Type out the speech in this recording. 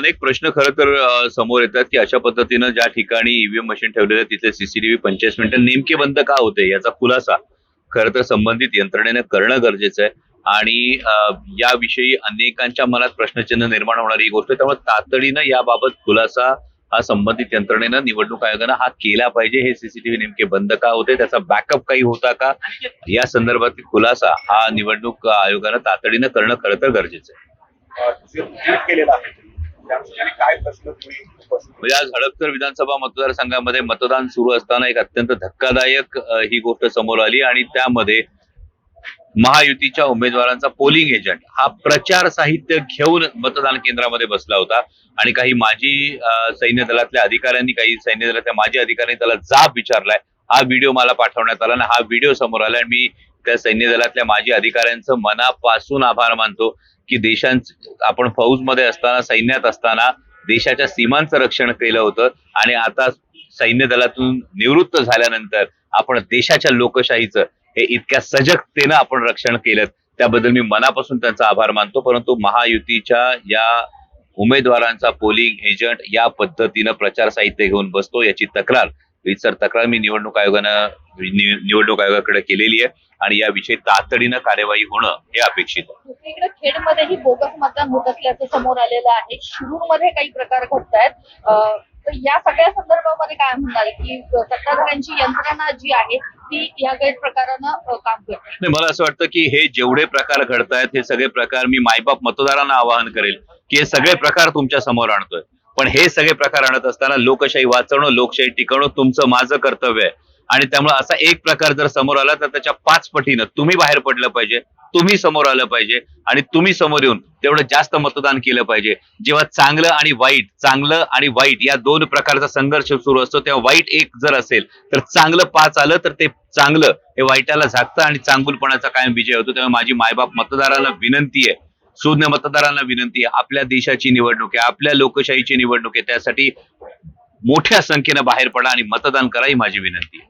अनेक प्रश्न खरं तर समोर येतात की अशा पद्धतीनं ज्या ठिकाणी ईव्हीएम मशीन ठेवलेले तिथे सीसीटीव्ही पंचवीस मिनिटं नेमके बंद का होते याचा खुलासा खरं तर संबंधित यंत्रणेनं करणं गरजेचं आहे. आणि याविषयी अनेकांच्या मनात प्रश्नचिन्ह निर्माण होणारी ही गोष्ट आहे. त्यामुळे तातडीनं याबाबत खुलासा हा संबंधित यंत्रणेनं निवडणूक आयोगानं हा केला पाहिजे. हे सीसीटीव्ही नेमके बंद का होते त्याचा बॅकअप काही होता का? या संदर्भातील खुलासा हा निवडणूक आयोगानं तातडीनं करणं खरं तर गरजेचं आहे. काय प्रश्न म्हणजे आज हडपसर विधानसभा मतदारसंघामध्ये मतदान सुरू असताना एक अत्यंत धक्कादायक ही गोष्ट समोर आली आणि त्यामध्ये महायुतीच्या उमेदवारांचा पोलिंग एजंट हा प्रचार साहित्य घेऊन मतदान केंद्रामध्ये बसला होता. आणि काही माजी सैन्य दलातल्या अधिकाऱ्यांनी काही सैन्य दलातल्या माजी अधिकाऱ्यांनी त्याला जाब विचारलाय. हा व्हिडिओ मला पाठवण्यात आला आणि हा व्हिडिओ समोर आला आणि मी त्या सैन्य दलातल्या माजी अधिकाऱ्यांचं मनापासून आभार मानतो की देशां आपण फौजमध्ये असताना सैन्यात असताना देशाच्या सीमांचं रक्षण केलं होतं आणि आता सैन्य दलातून निवृत्त झाल्यानंतर आपण देशाच्या लोकशाहीचं हे इतक्या सजगतेनं आपण रक्षण केलं. त्याबद्दल मी मनापासून त्यांचा आभार मानतो. परंतु महायुतीच्या या उमेदवारांचा पोलिंग एजंट या पद्धतीनं प्रचार साहित्य घेऊन बसतो याची तक्रार रीतसर तक्रार मी निवडणूक आयोगानं निवडणूक आयोगाकडे केलेली आहे आणि याविषयी तातडीनं कार्यवाही होणं हे अपेक्षित आहे. दुसरीकडे खेडमध्येही बोगस मतदान होत असल्याचं समोर आलेलं आहे. शिरूरमध्ये काही प्रकार घडत आहेत. तर या सगळ्या संदर्भामध्ये काय म्हणणार की सत्ताधाऱ्यांची यंत्रणा जी आहे ती या गैरप्रकारानं काम करते. नाही मला असं वाटतं की हे जेवढे प्रकार घडतायत हे सगळे प्रकार मी मायबाप मतदारांना आवाहन करेल की हे सगळे प्रकार तुमच्यासमोर आणतोय. पण हे सगळे प्रकार आणत असताना लोकशाही वाचवणं लोकशाही टिकवणं तुमचं माझं कर्तव्य आहे. आणि त्यामुळे असा एक प्रकार जर समोर आला तर त्याच्या पाच पटीनं तुम्ही बाहेर पडलं पाहिजे तुम्ही समोर आलं पाहिजे आणि तुम्ही समोर येऊन तेवढं जास्त मतदान केलं पाहिजे. जेव्हा चांगलं आणि वाईट चांगलं आणि वाईट या दोन प्रकारचा संघर्ष सुरू असतो तेव्हा वाईट एक जर असेल तर चांगलं पाच आलं तर ते चांगलं हे वाईटाला झाकतं आणि चांगुलपणाचा कायम विजय होतो. तेव्हा माझी मायबाप मतदाराला विनंती आहे शून्य मतदारांना विनंती आपल्या देशाची निवडणूक आहे आपल्या लोकशाहीची निवडणूक आहे. त्यासाठी मोठ्या संख्येनं बाहेर पडा आणि मतदान करा ही माझी विनंती आहे.